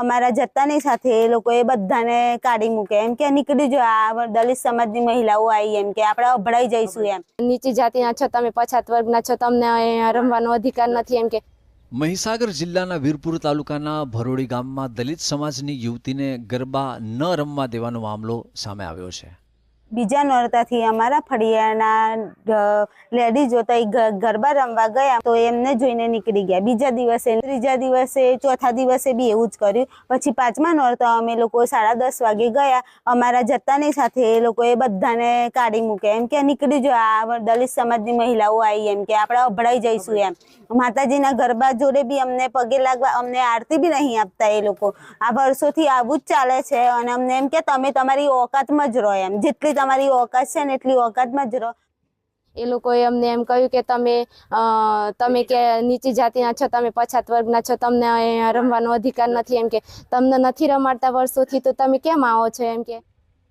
અમારા જતાની સાથે એ લોકોએ બધાને કાઢી મૂકે. એમ કે નીકળી જો આ દલિત સમાજની મહિલાઓ આવી એમ કે આપણે અભડાઈ જઈશું એમ. નીચી જાતિના છો તમે પછાત વર્ગના છો તમને અહીંયા રમવાનો અધિકાર નથી એમ કે. મહીસાગર જિલ્લાના વીરપુર તાલુકાના ભરોડી ગામમાં દલિત સમાજની યુવતીને ગરબા ન રમવા દેવાનો મામલો સામે આવ્યો છે. બીજા નોરતાથી અમારા ફળિયાના લેડીઝો જોતા ગરબા રમવા ગયા તો એમને જોઈને નીકળી ગયા. બીજા દિવસે, ત્રીજા દિવસે, ચોથા દિવસે બી એવું જ કર્યું. પછી પાંચમા નોરતા અમે લોકો સાડા દસ વાગે ગયા. અમારા જતાની સાથે એ લોકોએ બધાને કાઢી મૂકે એમ કે નીકળી જો, આ દલિત સમાજની મહિલાઓ આવી એમ કે આપણે અભડાઈ જઈશું એમ. માતાજીના ગરબા જોડે બી અમને પગે લાગવા, અમને આરતી બી નહીં આપતા એ લોકો. આ વર્ષોથી આવું જ ચાલે છે અને અમને એમ કે તમે તમારી ઓકાતમાં જ રહો એમ. જેટલી તમારી ઓકાત છે ને એટલી ઓકાતમાં જ રહો. એ લોકોએ અમને એમ કહ્યું કે તમે તમે કે નીચી જાતિના છો, તમે પછાત વર્ગના છો, તમને રમવાનો અધિકાર નથી. એમ કે, તમને નથી રમાડતા વર્ષોથી, તો તમે કેમ આવો છો? એમ કે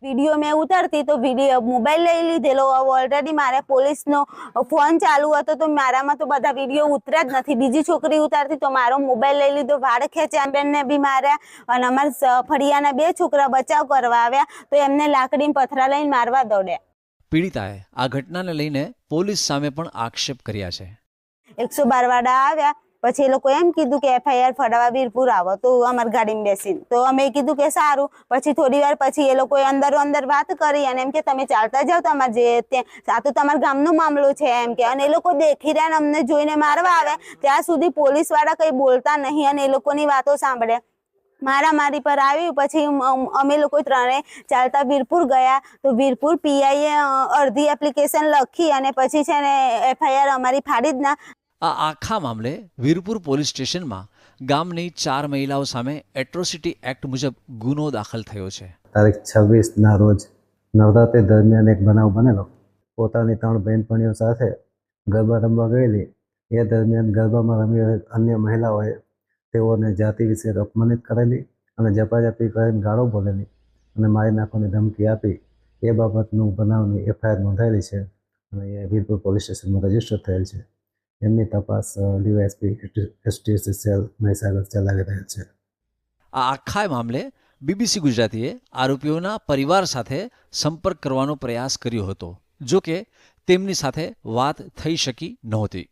વીડિયો મેં ઉતારતી તો વીડિયો મોબાઈલ લઈ લીધેલો. ઓલરેડી મારે પોલીસનો ફોન ચાલુ હતો તો મારામાં તો બધા વીડિયો ઉતર્યા જ નથી. બીજી છોકરી ઉતારતી તો મારો મોબાઈલ લઈ લીધો. વાળ ખેંચ્યા બેનને બી માર્યા. અને અમારા ફળિયાના બે છોકરા બચાવ કરવા આવ્યા. તો એમને લાકડી પથરા લઈને મારવા દોડ્યા. પીડિતાએ આ ઘટનાને લઈને પોલીસ સામે પણ આક્ષેપ કર્યા છે. એકસો બાર વાળા આવ્યા. પછી એ લોકો એમ કીધું કે એફઆઈઆર ફડાવા વીરપુર આવો, તો અમારી ગાડીમાં બેસીને. તો અમે કીધું કે સારું. પછી થોડી વાર પછી એ લોકોએ અંદરો અંદર વાત કરી અને એમ કે, તમે ચાલતા જાઓ તમારે જે ત્યાં. આ તો તમારા ગામનો મામલો છે એમ કે, અને એ લોકો દેખી રહ્યા અમને જોઈને મારવા આવે. ત્યાં સુધી પોલીસવાળા કઈ બોલતા નહીં અને એ લોકોની વાતો સાંભળે મારા મારી પર આવ્યું, પછી અમે લોકો ત્રણે ચાલતા વીરપુર ગયા. તો વીરપુર પીઆઈએ અડધી એપ્લિકેશન લખી અને પછી છે ને એફઆઈઆર અમારી ફાડી જ ના આ આખા મામલે વીરપુર પોલીસ સ્ટેશનમાં ગામની ચાર મહિલાઓ સામે એટ્રોસિટી એક્ટ મુજબ ગુનો દાખલ થયો છે. તારીખ છવ્વીસના રોજ નવરાત્રી દરમિયાન એક બનાવ બનેલો. પોતાની ત્રણ બહેનપણીઓ સાથે ગરબા રમવા ગયેલી. એ દરમિયાન ગરબામાં રમી અન્ય મહિલાઓએ તેઓને જાતિ વિશે અપમાનિત કરેલી અને જપાજપી કરીને ગાળો બોલેલી અને મારી નાખવાની ધમકી આપી. એ બાબતનું બનાવની એફઆઈઆર નોંધાયેલી છે અને એ વીરપુર પોલીસ સ્ટેશનમાં રજિસ્ટર થયેલ છે. એમની તપાસ ડીવાયએસપી એસટીએસસી સેલ મહીસાગર ચલાવી રહેલ છે. આ આખા મામલે બીબીસી ગુજરાતીએ આરોપીઓના પરિવાર સાથે સંપર્ક કરવાનો પ્રયાસ કર્યો હતો જો કે તેમની સાથે વાત થઈ શકી નહોતી.